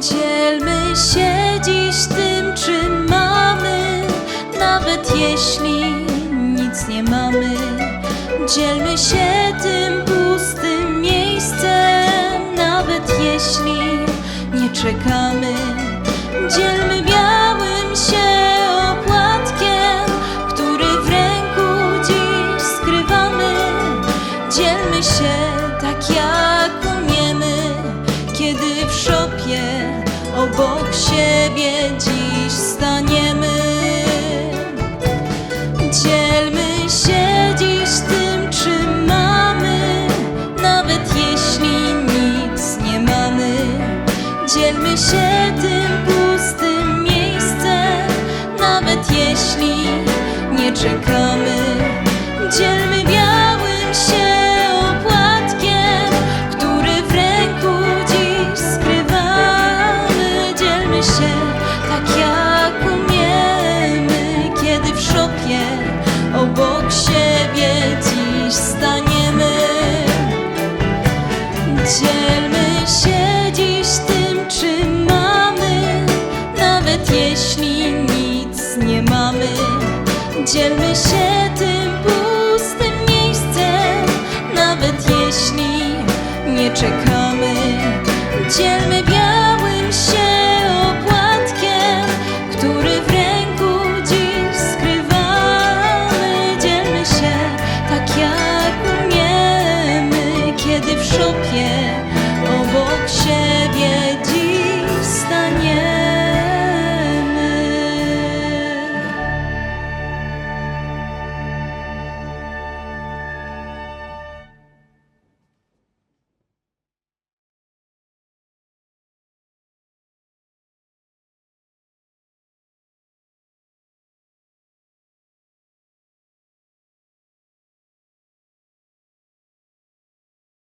Dzielmy się dziś tym, czym mamy, nawet jeśli nic nie mamy. Dzielmy się tym pustym miejscem, nawet jeśli nie czekamy. Dzielmy białym się opłatkiem, który w ręku dziś skrywamy. Dzielmy się tak jak umiemy, kiedy w szopie obok siebie dziś staniemy. Dzielmy się dziś tym, czym mamy, nawet jeśli nic nie mamy. Dzielmy się tym pustym miejscem, nawet jeśli nie czekamy. Dzielmy białym się siebie dziś staniemy. Dzielmy się dziś tym, czym mamy, nawet jeśli nic nie mamy. Dzielmy się tym pustym miejscem, nawet jeśli nie czekamy. szopie obok siebie.